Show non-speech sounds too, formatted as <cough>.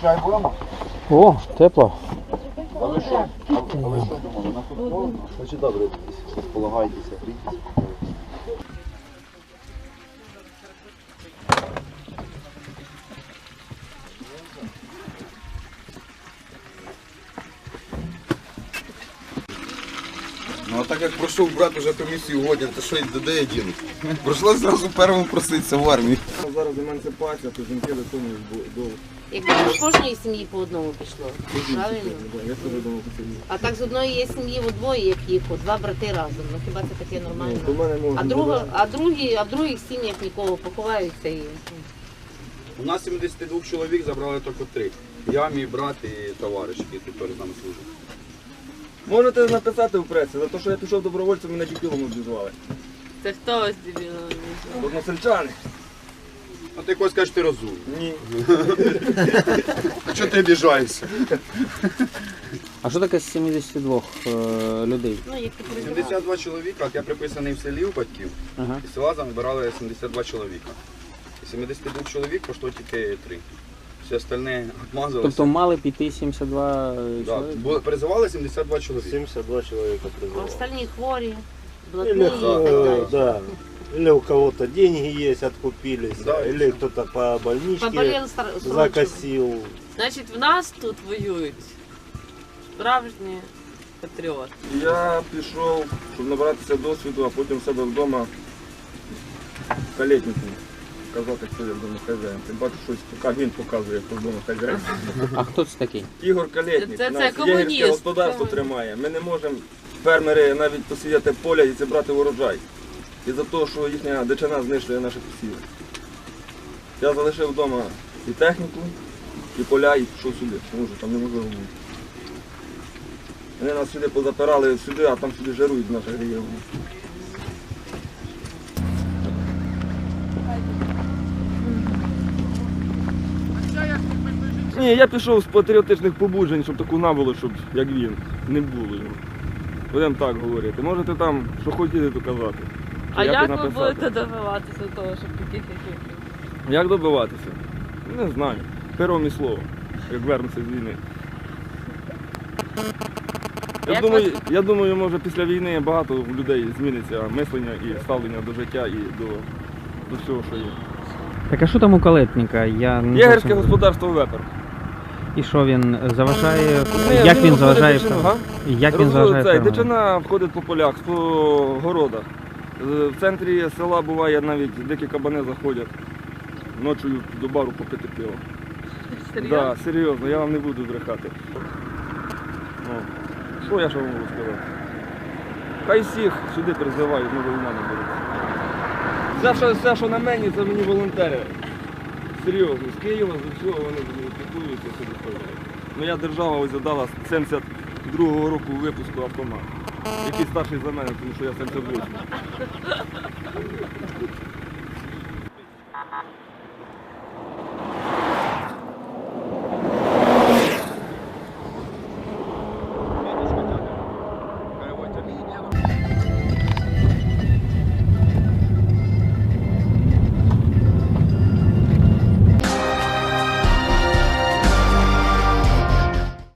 Чай будемо? О, тепло. А ви що? А, ви що думали? На холодно? Значить добре, полагайтеся, грійтеся. Ну а так як пройшов брат уже комісію годин, то що й де я діну? Прийшлося зразу первому проситися в армії. Зараз емансипація, то жінки до того до Якби з кожної сім'ї по одному пішло. Правильно? А так з одної є сім'ї в двоє, як їх, два брати разом. Ну хіба це таке Ну, нормально? можна. А друга, а другі, а в других сім'ях нікого поховаються і. У нас 72 чоловік забрали тільки три. Я, мій брат і товариш, який тут теж з нами служить. Можете написати в пресі, за те, що я пішов добровольцем, мене дебілом обізвали. Це хто ось дебіло? Односельчани? А ти когось кажеш, ти розумний. Ні. <laughs> А чого ти обіжаєшся? А що таке з 72 е, людей? Ну, як ти переживав. 72 чоловіка, от я приписаний в селі у батьків, Ага. і села забирали 72 чоловіка. І 72 чоловік пішло тільки три. Всі остальне обмазалися. Тобто мали піти 72 да, чоловік? бу- призивали 72 чоловіка. 72 человека А остальні хворі, блатні і так далі. да, или у кого-то деньги есть, откупились, Да. или кто-то по больничке срочно. закосил. Значить, в нас тут воюють справжні патріоти. Я пішов, щоб набратися досвіду, а потім в себе вдома калетнику казати, хто я вдома хазяїн. Ти бачиш, щось поки він показує, хто вдома хазяїн. А хто це такий? Ігор Калєтник, Це- це нас комуніст. єгерське господарство тримає. Ми не можемо фермери навіть посіяти поля і зібрати урожай. І за те, що їхня дичина знищує наші посіви. Я залишив вдома і техніку, і поля, і пішов сюди, тому що там неможливо бути. Вони нас сюди позапирали сюди, а там сюди жарують наших регіонах. Ні, я пішов з патріотичних побуджень, щоб таку набуло, щоб як він, не було його. Будемо так говорити. Можете там, що хотіли, то казати. А Чи як ви написати. будете добиватися того, щоб таких як ви? Як добиватися? Не знаю. Пером і слово, як вернуться з війни. Я Як думаю, я думаю, може після війни багато в людей зміниться мислення і ставлення до життя і до, до всього, що є. Так а що там у калетника? Я не Єгерське зовсім- господарство вепер. І що він заважає? Ні, Як він виходить заважає? дичину, га? Як він Розводить заважає? цей? Дичина входить по полях, по городах. Е, В центрі села буває навіть дикі кабани заходять ночі до бару попити пиво. Серйозно? Да, серйозно, я вам не буду брехати. Ну, що я ще вам можу сказати? Хай всіх сюди призивають, ми війна не береться. Все, що, все, що на мені, це мені волонтери. Серйозно, з Києва, з усього вони мені піклуються сюди ходять. Моя держава ось задала з 72-го року випуску автомат. Який старший за мене, тому що я 78.